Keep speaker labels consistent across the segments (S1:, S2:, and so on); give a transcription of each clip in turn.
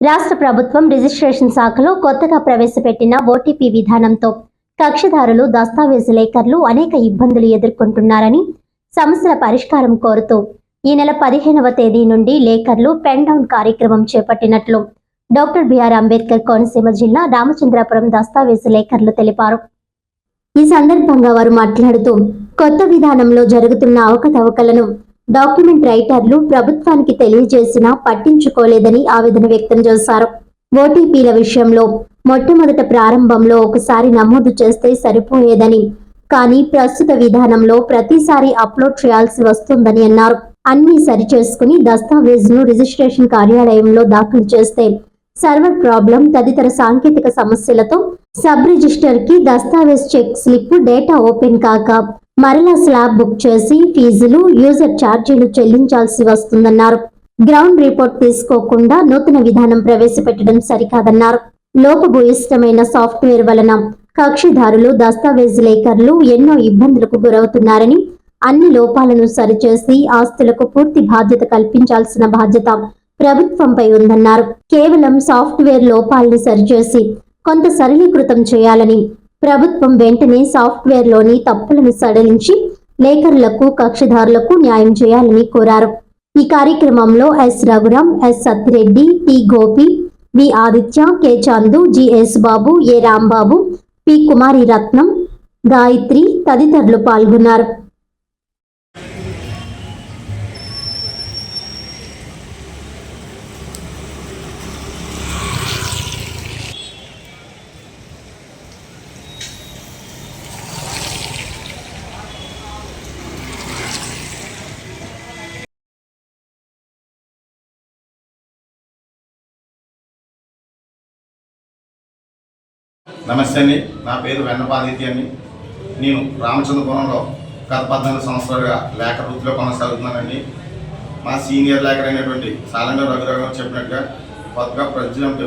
S1: రాష్ట్ర ప్రభుత్వం రిజిస్ట్రేషన్ శాఖలో కొత్తగా ప్రవేశపెట్టిన ఓటీపీ విధానంతో కక్షిదారులు దస్తావేజు లేఖర్లు అనేక ఇబ్బందులు ఎదుర్కొంటున్నారని సమస్యల పరిష్కారం కోరుతూ ఈ నెల పదిహేనవ తేదీ నుండి లేఖర్లు పెన్ డౌన్ కార్యక్రమం చేపట్టినట్లు డాక్టర్ బిఆర్ అంబేద్కర్ కోనసీమ జిల్లా రామచంద్రాపురం దస్తావేజు లేఖర్లు తెలిపారు. ఈ సందర్భంగా వారు మాట్లాడుతూ కొత్త విధానంలో జరుగుతున్న అవకతవకలను డాక్యుమెంట్ రైటర్లు ప్రభుత్వానికి తెలియజేసినా పట్టించుకోలేదని ఆవేదన వ్యక్తం చేశారు. ఓటీపీల విషయంలో మొట్టమొదట ప్రారంభంలో ఒకసారి నమోదు చేస్తే సరిపోయేదని కానీ ప్రస్తుత విధానంలో ప్రతిసారి అప్లోడ్ చేయాల్సి వస్తుందని అన్నారు. అన్ని సరిచేసుకుని దస్తావేజును రిజిస్ట్రేషన్ కార్యాలయంలో దాఖలు చేస్తే సర్వర్ ప్రాబ్లం తదితర సాంకేతిక సమస్యలతో సబ్ రిజిస్టర్కి దస్తావేజ్ చెక్ స్లిప్ డేటా ఓపెన్ కాక మరలా స్లాబ్ బుక్ చేసి ఫీజులు యూజర్ ఛార్జీలు చెల్లించాల్సి వస్తుందన్నారు. గ్రౌండ్ రిపోర్ట్ తీసుకోకుండా నూతన విధానం ప్రవేశపెట్టడం సరికాదన్నారు. లోపభూయిష్టమైన సాఫ్ట్వేర్ వలన కక్షిదారులు దస్తావేజు లేఖర్లు ఎన్నో ఇబ్బందులకు గురవుతున్నారని అన్ని లోపాలను సరిచేసి ఆస్తులకు పూర్తి బాధ్యత కల్పించాల్సిన బాధ్యత ప్రభుత్వంపై ఉందన్నారు. కేవలం సాఫ్ట్వేర్ లోపాలను సరిచేసి కొంత సరళీకృతం చేయాలని ప్రభుత్వం వెంటనే సాఫ్ట్వేర్లోని తప్పులను సడలించి లేఖరులకు కక్షిదారులకు న్యాయం చేయాలని కోరారు. ఈ కార్యక్రమంలో S. Raghuram S. Sattireddy T Gopi V. Aditya K. Chandu GS Babu A. Rambabu P. Kumari Ratnam Gayatri తదితరులు పాల్గొన్నారు.
S2: నమస్తే అండి. నా పేరు వెన్నపాదిత్య అండి. నేను రామచంద్రపురంలో గత పద్నాలుగు సంవత్సరాలుగా లేఖ వృత్తిలో కొనసాగుతున్నానండి. మా సీనియర్ లేఖర్ అయినటువంటి సాలంగ రఘురావు గారు చెప్పినట్టుగా కొత్తగా present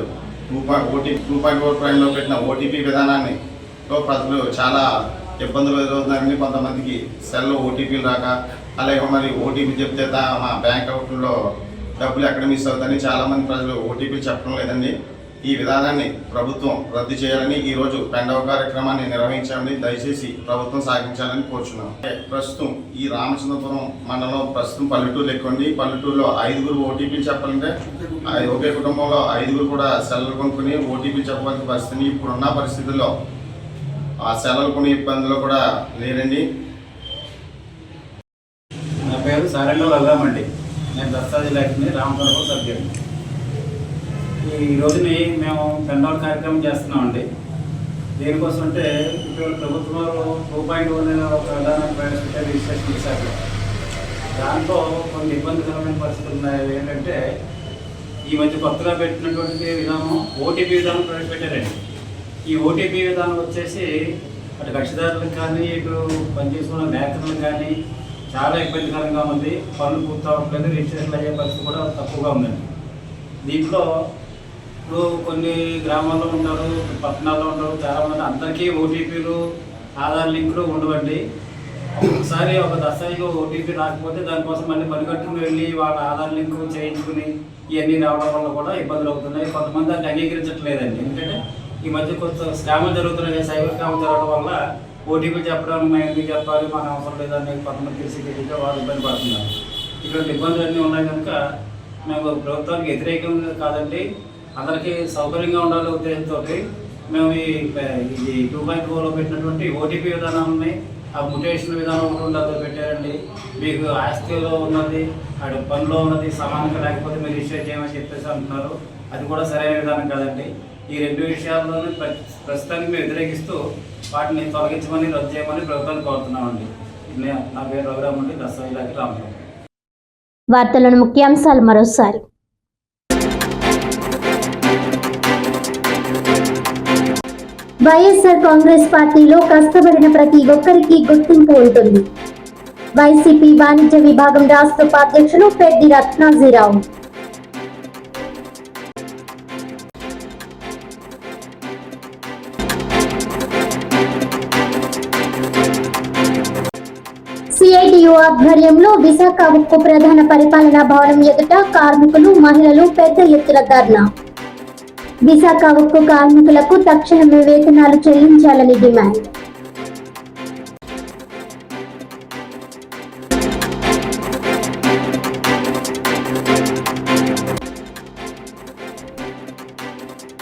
S2: two point OT two point four ప్రైమ్లో పెట్టిన ఓటీపీ విధానాన్ని తో ప్రజలు చాలా ఇబ్బందులు ఎదురవుతున్నారండి. కొంతమందికి సెల్ ఓటీపీలు రాక అలాగే మరి ఓటీపీ చెప్తే మా బ్యాంక్ అకౌంట్లో డబ్బులు ఎక్కడ మిస్ అవుతాయని చాలామంది ప్రజలు ఓటీపీ చెప్పడం లేదండి. ఈ విధానాన్ని ప్రభుత్వం రద్దు చేయాలని ఈ రోజు రెండవ కార్యక్రమాన్ని నిర్వహించాలని దయచేసి ప్రభుత్వం సాగించాలని కోరుచున్నాం. ప్రస్తుతం ఈ రామచంద్రపురం మండలం ప్రస్తుతం పల్లెటూరు ఎక్కువండి పల్లెటూరులో ఐదుగురు ఓటీపీలు చెప్పాలంటే ఆ ఒకే కుటుంబంలో ఐదుగురు కూడా సెలవులు కొనుక్కుని ఓటీపీ చెప్పవలసిన పరిస్థితి ఇప్పుడున్న పరిస్థితుల్లో ఆ సెలవులు కొనే ఇబ్బందులు కూడా లేరండి.
S3: నా పేరు సారెంలో వెళ్ళామండి నేను దస్తాది లక్ష్మి రామచంద్రపురం సభ్యుడు ఈ రోజుని మేము పెండౌట్ కార్యక్రమం చేస్తున్నామండి. దేనికోసం అంటే ఇప్పుడు ప్రభుత్వం టూ పాయింట్ వన్ ఒక విధానం ప్రవేశపెట్టే రిజిస్ట్రేషన్ చేశారు. దాంట్లో కొన్ని ఇబ్బందికరమైన పరిస్థితులు ఉన్నాయి. ఏంటంటే ఈ మధ్య కొత్తగా పెట్టినటువంటి విధానం ఓటీపీ విధానం ప్రవేశపెట్టారండి. ఈ ఓటీపీ విధానం వచ్చేసి అటు కక్షిదారులకు కానీ ఇటు పనిచేసుకున్న మేకర్లకు కానీ చాలా ఇబ్బందికరంగా ఉంది. పనులు పూర్తి అవ్వట్లేదు రిజిస్ట్రేషన్ అయ్యే పరిస్థితి కూడా తక్కువగా ఉందండి. దీంట్లో ఇప్పుడు కొన్ని గ్రామాల్లో ఉంటారు పట్టణాల్లో ఉంటారు చాలా మంది అందరికీ ఓటీపీలు ఆధార్ లింకులు ఉండవండి. ఒకసారి ఒక దస్తావేజు ఓటీపీ రాకపోతే దానికోసం మళ్ళీ పనికట్టుకుని వెళ్ళి వాళ్ళ ఆధార్ లింకు చేయించుకుని ఇవన్నీ రావడం వల్ల కూడా ఇబ్బందులు అవుతున్నాయి. కొంతమంది దాన్ని అంగీకరించట్లేదండి. ఎందుకంటే ఈ మధ్య కొంత స్కామ్లు జరుగుతున్నాయి. సైబర్ స్కామ్ జరగడం వల్ల ఓటీపీ చెప్పడం మేము ఎందుకు చెప్పాలి మాకు అవసరం లేదని కొంతమంది తెలిసి తెలియక వాళ్ళు ఇబ్బంది పడుతున్నారు. ఇటువంటి ఇబ్బందులు అన్నీ ఉన్నాయి కనుక మేము ప్రభుత్వానికి వ్యతిరేకంగా కాదండి. అందరికీ సౌకర్యంగా ఉండాలి ఉద్దేశంతో మేము ఈ ఇది టూ పాయింట్ ఫోర్లో పెట్టినటువంటి ఓటీపీ విధానాన్ని ఆ ముటేషన్ విధానం ఒకటి ఉండదు పెట్టారండి. మీకు ఆస్తిలో ఉన్నది అటు పనిలో ఉన్నది సమానంగా లేకపోతే మీరు రిజిస్టర్ చేయమని చెప్పేసి అంటున్నారు. అది కూడా సరైన విధానం కాదండి. ఈ రెండు విషయాల్లోనూ ప్ర- ప్రస్తుతానికి మేము వ్యతిరేకిస్తూ వాటిని తొలగించమని రద్దు చేయమని ప్రభుత్వాన్ని కోరుతున్నామండి. నా పేరు రఘురామండి దసరా ఇలాకి రామరావు
S1: వార్తలను ముఖ్యాంశాలు మరోసారి. వైఎస్ఆర్ కాంగ్రెస్ పార్టీలో కష్టపడిన ప్రతి ఒక్కరికి గుర్తింపు ఉంటుంది. వైసీపీ వాణిజ్య విభాగం రాష్ట్ర ఉపాధ్యక్షులు పెద్ది రత్నాజీరావు. సిఐటియు ఆధ్వర్యంలో విశాఖ ఉక్కు ప్రధాన పరిపాలనా భవనం ఎదుట కార్మికులు మహిళలు పెద్ద ఎత్తున ధర్నా. విశాఖ ఉక్కు కార్మికులకు తక్షణమే వేతనాలు చెల్లించాలని డిమాండ్.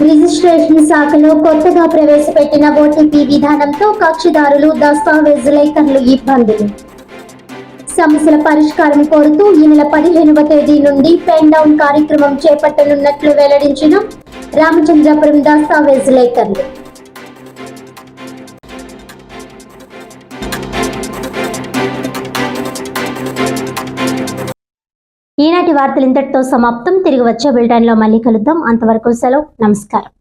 S1: రిజిస్ట్రేషన్ శాఖలో కొత్తగా ప్రవేశపెట్టిన ఓటీపీ విధానంతో కక్షిదారులు దస్తావేజులైకర్లు ఇబ్బందులు. సమస్యల పరిష్కారం కోరుతూ ఈ నెల పదిహేనవ తేదీ నుండి పెన్ డౌన్ కార్యక్రమం చేపట్టనున్నట్లు వెల్లడించిన రామచంద్రపురం దస్తావేజులైకర్లు ఈనాటి వార్తలు ఇంతటితో సమాప్తం. తిరిగి వచ్చే బులెటిన్లో మళ్ళీ కలుద్దాం. అంతవరకు సెలవు. నమస్కారం.